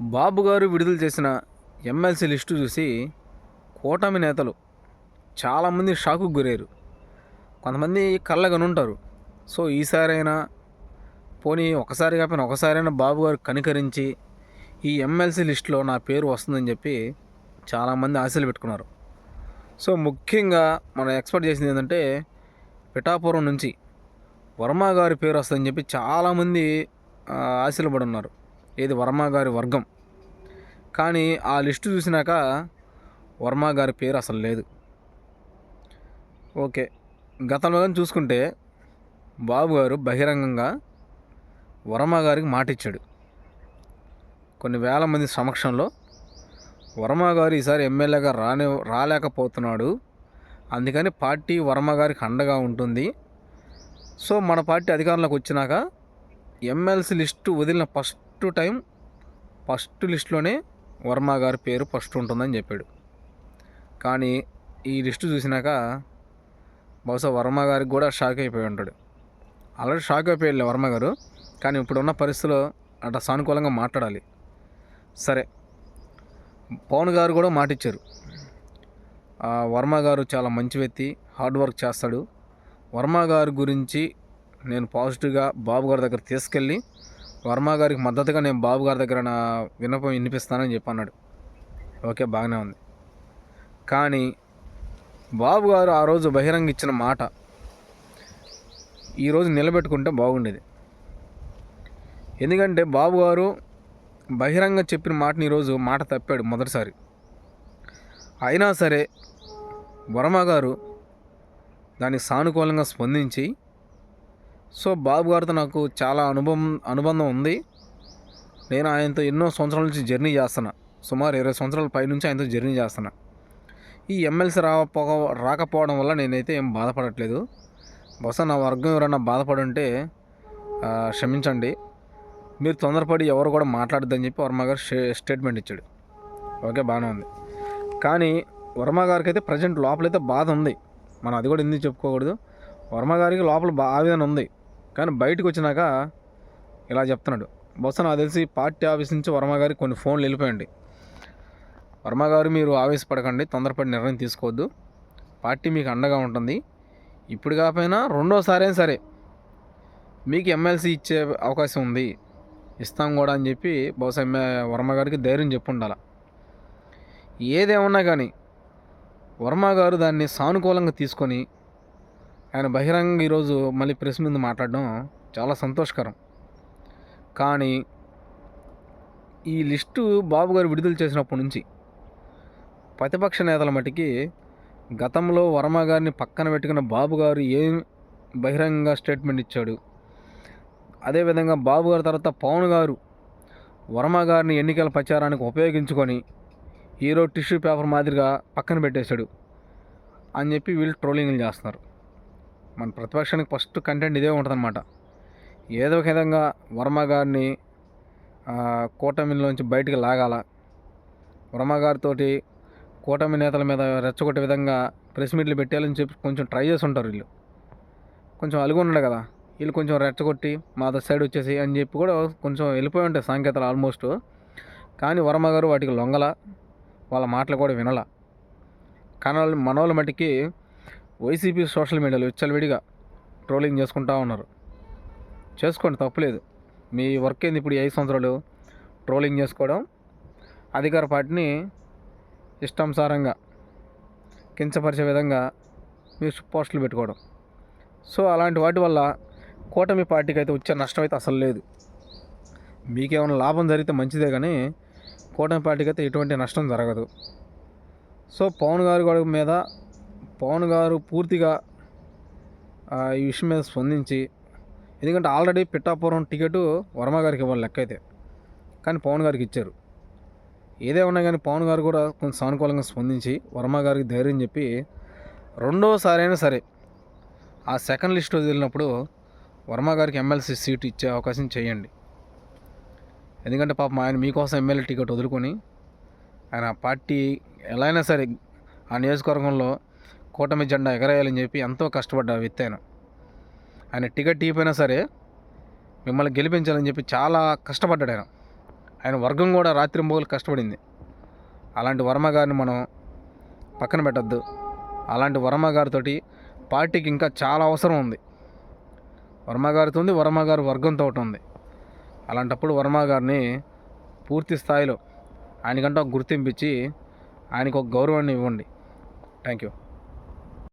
బాబు గారు విడుదల చేసిన ఎమ్మెల్సీ లిస్టు చూసి కూటమి నేతలు చాలామంది షాకు గురయ్యారు. కొంతమంది కళ్ళగనుంటారు సో ఈసారైనా పోనీ ఒకసారి కాకపోయినా ఒకసారైనా బాబు గారు కనికరించి ఈ ఎమ్మెల్సీ లిస్టులో నా పేరు వస్తుందని చెప్పి చాలామంది ఆశలు పెట్టుకున్నారు. సో ముఖ్యంగా మనం ఎక్స్పెక్ట్ చేసింది ఏంటంటే పిఠాపురం నుంచి వర్మ గారి పేరు వస్తుందని చెప్పి చాలామంది ఆశలు పడున్నారు. ఏది వర్మ గారి వర్గం. కానీ ఆ లిస్టు చూసినాక వర్మ గారి పేరు అసలు లేదు. ఓకే గతంలో కానీ చూసుకుంటే బాబు గారు బహిరంగంగా వర్మ గారికి మాట ఇచ్చాడు కొన్ని వేల మంది సమక్షంలో వర్మ గారు ఈసారి ఎమ్మెల్యేగా రానే రాలేకపోతున్నాడు. అందుకని పార్టీ వర్మ గారికి అండగా ఉంటుంది. సో మన పార్టీ అధికారంలోకి వచ్చినాక ఎమ్మెల్సీ లిస్టు వదిలిన ఫస్ట్ ఫస్ట్ టైం ఫస్ట్ లిస్టులోనే వర్మ గారి పేరు ఫస్ట్ ఉంటుందని చెప్పాడు. కానీ ఈ లిస్టు చూసినాక బహుశా వర్మ గారికి కూడా షాక్ అయిపోయి ఉంటాడు. ఆల్రెడీ షాక్ అయిపోయాడు వర్మ గారు కానీ ఇప్పుడున్న పరిస్థితిలో అట్లా సానుకూలంగా మాట్లాడాలి. సరే పవన్ గారు కూడా మాటిచ్చారు. ఆ, వర్మ గారు చాలా మంచి వ్యక్తి హార్డ్ వర్క్ చేస్తాడు. వర్మ గారి గురించి నేను పాజిటివ్గా బాబు గారి దగ్గర తీసుకెళ్ళి వర్మ గారికి మద్దతుగా నేను బాబు గారి దగ్గర నా విన్నపం వినిపిస్తానని చెప్పి అన్నాడు. ఓకే బాగానే ఉంది. కానీ బాబు గారు ఆ రోజు బహిరంగ ఇచ్చిన మాట ఈరోజు నిలబెట్టుకుంటే బాగుండేది. ఎందుకంటే బాబు గారు బహిరంగ చెప్పిన మాటని ఈరోజు మాట తప్పాడు మొదటిసారి. అయినా సరే వర్మ గారు దానికి సానుకూలంగా స్పందించి సో బాబు గారితో నాకు చాలా అనుభవం అనుబంధం ఉంది. నేను ఆయనతో ఎన్నో సంవత్సరాల నుంచి జర్నీ చేస్తున్నా. సుమారు ఇరవై సంవత్సరాల పై నుంచి ఆయనతో జర్నీ చేస్తున్నా. ఈ ఎమ్మెల్సీ రాకపో రాకపోవడం వల్ల నేనైతే ఏం బాధపడట్లేదు. బహుశా నా వర్గం ఎవరైనా బాధపడి ఉంటే క్షమించండి. మీరు తొందరపడి ఎవరు కూడా మాట్లాడద్దని చెప్పి వర్మ గారు స్టేట్మెంట్ ఇచ్చాడు. ఓకే బాగానే ఉంది. కానీ వర్మ గారికి అయితే ప్రజెంట్ లోపలైతే బాధ ఉంది. మనం అది కూడా ఎందుకు చెప్పుకోకూడదు? వర్మ గారికి లోపల బా ఆవేదన ఉంది. కానీ బయటకు వచ్చినాక ఇలా చెప్తున్నాడు. బహుశా నాకు తెలిసి పార్టీ ఆఫీస్ నుంచి వర్మ గారికి కొన్ని ఫోన్లు వెళ్ళిపోయండి వర్మ గారు మీరు ఆవేశపడకండి తొందరపడి నిర్ణయం తీసుకోవద్దు. పార్టీ మీకు అండగా ఉంటుంది. ఇప్పుడు కాకపోయినా రెండోసారి అయినా సరే మీకు ఎమ్మెల్సీ ఇచ్చే అవకాశం ఉంది. ఇస్తాం కూడా అని చెప్పి బహుశా ఎమ్మె వర్మ గారికి ధైర్యం చెప్పు ఉండాలి ఏదేమన్నా కానీ వర్మ గారు దాన్ని సానుకూలంగా తీసుకొని ఆయన బహిరంగ ఈరోజు మళ్ళీ ప్రెస్ ముందు మాట్లాడడం చాలా సంతోషకరం. కానీ ఈ లిస్టు బాబు గారు విడుదల చేసినప్పటి నుంచి ప్రతిపక్ష నేతల మటుకి గతంలో వర్మ గారిని పక్కన పెట్టుకున్న బాబు గారు ఏం బహిరంగ స్టేట్మెంట్ ఇచ్చాడు? అదేవిధంగా బాబు గారి తర్వాత పవన్ గారు వర్మ గారిని ఎన్నికల ప్రచారానికి ఉపయోగించుకొని హీరో టిష్యూ పేపర్ మాదిరిగా పక్కన పెట్టేశాడు అని చెప్పి వీళ్ళు ట్రోలింగ్లు చేస్తున్నారు. మన ప్రతిపక్షానికి ఫస్ట్ కంటెంట్ ఇదే ఉంటుందన్నమాట. ఏదో ఒక విధంగా వర్మ గారిని కూటమిలోంచి బయటికి లాగాల. వర్మ గారితోటి కూటమి నేతల మీద రెచ్చగొట్టే విధంగా ప్రెస్ మీట్లు పెట్టాలని చెప్పి కొంచెం ట్రై చేసి ఉంటారు వీళ్ళు. కొంచెం అలుగు ఉన్నాడు కదా వీళ్ళు కొంచెం రెచ్చగొట్టి మా అదర్ సైడ్ వచ్చేసి అని చెప్పి కూడా కొంచెం వెళ్ళిపోయి ఉంటాయి సాంకేతాలు ఆల్మోస్ట్. కానీ వర్మ గారు వాటికి లొంగల వాళ్ళ మాటలు కూడా వినలా. కానీ వాళ్ళు మనోళ్ళ మట్టికి వైసీపీ సోషల్ మీడియాలో విచ్చలవిడిగా ట్రోలింగ్ చేసుకుంటా ఉన్నారు. చేసుకోండి తప్పులేదు. మీ వర్క్ ఏంది ఇప్పుడు ఐదు సంవత్సరాలు? ట్రోలింగ్ చేసుకోవడం అధికార పార్టీని ఇష్టానుసారంగా కించపరిచే విధంగా మీరు పోస్టులు పెట్టుకోవడం. సో అలాంటి వాటి వల్ల కూటమి పార్టీకి అయితే వచ్చే నష్టం అయితే అసలు లేదు. మీకేమైనా లాభం జరిగితే మంచిదే కానీ కూటమి పార్టీకి అయితే ఎటువంటి నష్టం జరగదు. సో పవన్ గారు మీద పవన్ గారు పూర్తిగా ఈ విషయం మీద స్పందించి ఎందుకంటే ఆల్రెడీ పిట్టాపురం టికెట్ వర్మ గారికి ఇవ్వాలి లెక్క అయితే కానీ పవన్ గారికి ఇచ్చారు. ఏదేమన్నా కానీ పవన్ గారు కూడా కొంచెం సానుకూలంగా స్పందించి వర్మ గారికి ధైర్యం చెప్పి రెండోసారి అయినా సరే ఆ సెకండ్ లిస్ట్ వదిలినప్పుడు వర్మ గారికి ఎమ్మెల్సీ సీట్ ఇచ్చే అవకాశం చేయండి. ఎందుకంటే పాపం ఆయన మీకోసం ఎమ్మెల్యే టికెట్ వదులుకొని ఆయన పార్టీ ఎలా అయినా సరే ఆ నియోజకవర్గంలో కూటమి జెండా ఎగరేయాలని చెప్పి ఎంతో కష్టపడ్డా విత్తాను ఆయన. టికెట్ ఇవ్వైనా సరే మిమ్మల్ని గెలిపించాలని చెప్పి చాలా కష్టపడ్డాడు ఆయన. ఆయన వర్గం కూడా రాత్రింబోగులు కష్టపడింది. అలాంటి వర్మ గారిని మనం పక్కన పెట్టద్దు. అలాంటి వర్మ గారితో పార్టీకి ఇంకా చాలా అవసరం ఉంది. వర్మ గారితో ఉంది వర్మ గారి వర్గంతో ఒకటి ఉంది. అలాంటప్పుడు వర్మ గారిని పూర్తి స్థాయిలో ఆయనకంటే ఒక గుర్తింపు ఇచ్చి ఆయనకు ఒక గౌరవాన్ని ఇవ్వండి. Thank you.